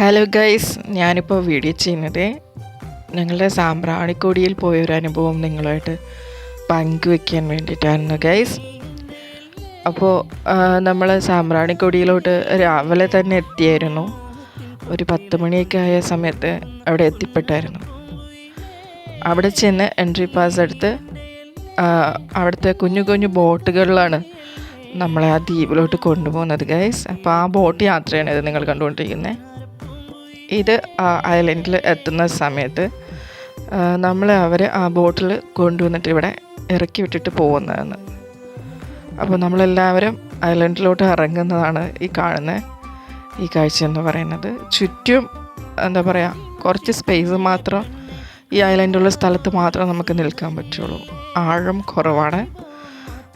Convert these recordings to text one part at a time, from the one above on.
Hello guys ഞാനിപ്പോൾ video ചെയ്യുന്നത് ഞങ്ങളുടെ സാമ്പ്രാണിക്കൊടിയിൽ പോയൊരു അനുഭവം നിങ്ങളായിട്ട് പങ്കുവെക്കാൻ വേണ്ടിയിട്ടായിരുന്നു ഗൈസ് അപ്പോൾ നമ്മൾ സാമ്പ്രാണിക്കൊടിയിലോട്ട് രാവിലെ തന്നെ എത്തിയായിരുന്നു. ഒരു പത്ത് മണിയൊക്കെ ആയ സമയത്ത് അവിടെ എത്തിപ്പെട്ടായിരുന്നു. അവിടെ ചെന്ന് എൻട്രി പാസ് എടുത്ത് അവിടുത്തെ കുഞ്ഞു കുഞ്ഞു ബോട്ടുകളിലാണ് നമ്മളെ ആ ദ്വീപിലോട്ട് കൊണ്ടുപോകുന്നത് ഗൈസ് അപ്പോൾ ആ ബോട്ട് യാത്രയാണ് ഇത് നിങ്ങൾ കണ്ടുകൊണ്ടിരിക്കുന്നത്. ഇത് ഐലൻഡിൽ എത്തുന്ന സമയത്ത് നമ്മൾ അവർ ആ ബോട്ടിൽ കൊണ്ടുവന്നിട്ട് ഇവിടെ ഇറക്കി വിട്ടിട്ട് പോകുന്നതാണ്. അപ്പോൾ നമ്മളെല്ലാവരും ഐലൻഡിലോട്ട് ഇറങ്ങുന്നതാണ് ഈ കാണുന്ന ഈ കാഴ്ച എന്ന് പറയുന്നത്. ചുറ്റും എന്താ പറയുക കുറച്ച് സ്പേസ് മാത്രം ഈ ഐലൻഡുള്ള സ്ഥലത്ത് മാത്രം നമുക്ക് നിൽക്കാൻ പറ്റുള്ളൂ. ആഴം കുറവാണ്.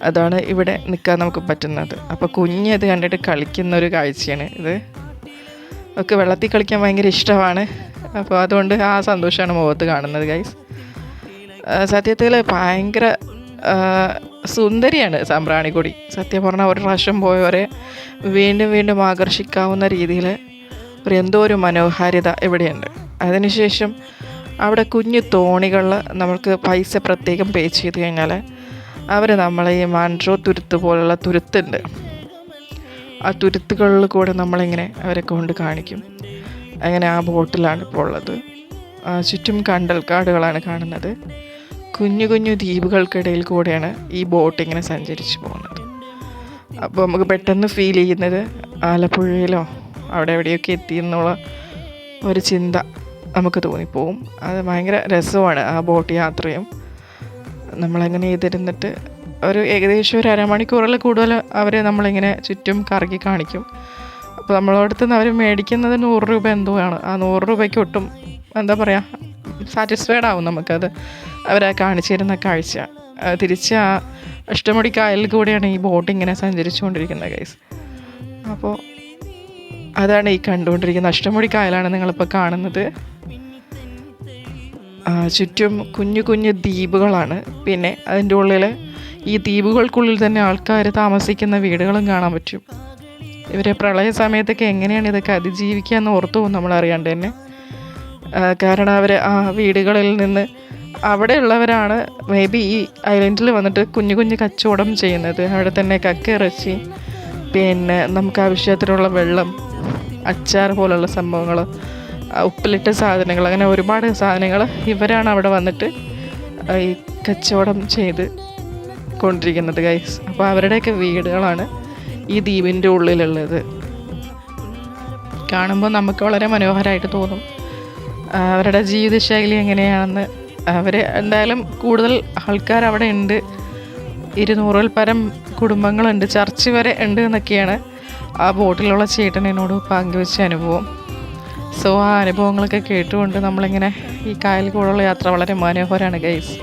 അതാണ് ഇവിടെ നിൽക്കാൻ നമുക്ക് പറ്റുന്നത്. അപ്പോൾ കുഞ്ഞത് കണ്ടിട്ട് കളിക്കുന്ന ഒരു കാഴ്ചയാണ് ഇത്. ഒക്കെ വെള്ളത്തിൽ കളിക്കാൻ ഭയങ്കര ഇഷ്ടമാണ്. അപ്പോൾ അതുകൊണ്ട് ആ സന്തോഷമാണ് മുഖത്ത് കാണുന്നത് ഗൈസ് സത്യത്തിൽ ഭയങ്കര സുന്ദരിയാണ് സാമ്പ്രാണിക്കൊടി സത്യം പറഞ്ഞാൽ ഒരു പ്രാവശ്യം പോയവരെ വീണ്ടും വീണ്ടും ആകർഷിക്കാവുന്ന രീതിയിൽ ഒരു എന്തോ ഒരു മനോഹാരിത ഇവിടെയുണ്ട്. അതിനുശേഷം അവിടെ കുഞ്ഞു തോണികളിൽ നമുക്ക് പൈസ പ്രത്യേകം പേ ചെയ്ത് കഴിഞ്ഞാൽ അവർ നമ്മളെ ഈ മാൻഡ്രോ തുരുത്ത് പോലുള്ള തുരുത്തുണ്ട്. ആ തുരുത്തുകളിൽ കൂടെ നമ്മളിങ്ങനെ അവരെ കൊണ്ട് കാണിക്കും. അങ്ങനെ ആ ബോട്ടിലാണ് ഇപ്പോൾ ഉള്ളത്. ചുറ്റും കണ്ടൽ കണ്ടൽക്കാടുകളാണ് കാണുന്നത്. കുഞ്ഞു കുഞ്ഞു ദ്വീപുകൾക്കിടയിൽ കൂടെയാണ് ഈ ബോട്ട് ഇങ്ങനെ സഞ്ചരിച്ച് പോകുന്നത്. അപ്പോൾ നമുക്ക് പെട്ടെന്ന് ഫീൽ ചെയ്യുന്നത് ആലപ്പുഴയിലോ അവിടെ എവിടെയൊക്കെ എത്തി എന്നുള്ള ഒരു ചിന്ത നമുക്ക് തോന്നിപ്പോവും. അത് ഭയങ്കര രസമാണ് ആ ബോട്ട് യാത്രയും. നമ്മളങ്ങനെ ചെയ്തിരുന്നിട്ട് ഒരു ഏകദേശം ഒരു അരമണിക്കൂറിൽ കൂടുതൽ അവർ നമ്മളിങ്ങനെ ചുറ്റും കറക്കി കാണിക്കും. അപ്പോൾ നമ്മളടുത്ത് നിന്ന് അവർ മേടിക്കുന്നത് നൂറ് രൂപ എന്തോ ആണ് ആ നൂറ് രൂപയ്ക്ക് ഒട്ടും എന്താ പറയുക സാറ്റിസ്ഫൈഡ് ആവും നമുക്കത്. അവരെ കാണിച്ചിരുന്ന കാഴ്ച. തിരിച്ച് ആ അഷ്ടമുടി കായലിൽ കൂടെയാണ് ഈ ബോട്ട് ഇങ്ങനെ സഞ്ചരിച്ചുകൊണ്ടിരിക്കുന്നത് ഗൈസ് അപ്പോൾ അതാണ് ഈ കണ്ടുകൊണ്ടിരിക്കുന്ന അഷ്ടമുടി കായലാണ് നിങ്ങളിപ്പോൾ കാണുന്നത്. ചുറ്റും കുഞ്ഞു കുഞ്ഞു ദ്വീപുകളാണ്. പിന്നെ അതിന്റെ ഉള്ളിൽ ഈ ദ്വീപുകൾക്കുള്ളിൽ തന്നെ ആൾക്കാർ താമസിക്കുന്ന വീടുകളും കാണാൻ പറ്റും. ഇവരെ പ്രളയ സമയത്തൊക്കെ എങ്ങനെയാണ് ഇതൊക്കെ അതിജീവിക്കുക എന്ന് ഓർത്തു പോകും നമ്മൾ അറിയാണ്ട് തന്നെ. കാരണം അവർ ആ വീടുകളിൽ നിന്ന് അവിടെയുള്ളവരാണ് മേ ബി ഈ ഐലൻഡിൽ വന്നിട്ട് കുഞ്ഞു കുഞ്ഞു കച്ചവടം ചെയ്യുന്നത്. അവിടെ തന്നെ കക്ക ഇറച്ചി പിന്നെ നമുക്ക് ആവശ്യത്തിനുള്ള വെള്ളം അച്ചാർ പോലുള്ള സംഭവങ്ങൾ ഉപ്പിലിട്ട സാധനങ്ങൾ അങ്ങനെ ഒരുപാട് സാധനങ്ങൾ ഇവരാണ് അവിടെ വന്നിട്ട് ഈ കച്ചവടം ചെയ്ത് കൊണ്ടിരിക്കുന്നത് ഗൈസ് അപ്പോൾ അവരുടെയൊക്കെ വീടുകളാണ് ഈ ദ്വീപിന്റെ ഉള്ളിലുള്ളത്. കാണുമ്പോൾ നമുക്ക് വളരെ മനോഹരമായിട്ട് തോന്നും അവരുടെ ജീവിതശൈലി എങ്ങനെയാണെന്ന്. അവർ എന്തായാലും കൂടുതൽ ആൾക്കാർ അവിടെ ഉണ്ട്. ഇരുന്നൂറിൽ പരം കുടുംബങ്ങളുണ്ട്. ചർച്ച് വരെ ഉണ്ട് എന്നൊക്കെയാണ് ആ ബോട്ടിലുള്ള ചേട്ടൻ എന്നോട് പങ്കുവെച്ച അനുഭവം. സോ ആ അനുഭവങ്ങളൊക്കെ കേട്ടുകൊണ്ട് നമ്മളിങ്ങനെ ഈ കായൽ കൂടെയുള്ള യാത്ര വളരെ മനോഹരമാണ് ഗൈസ്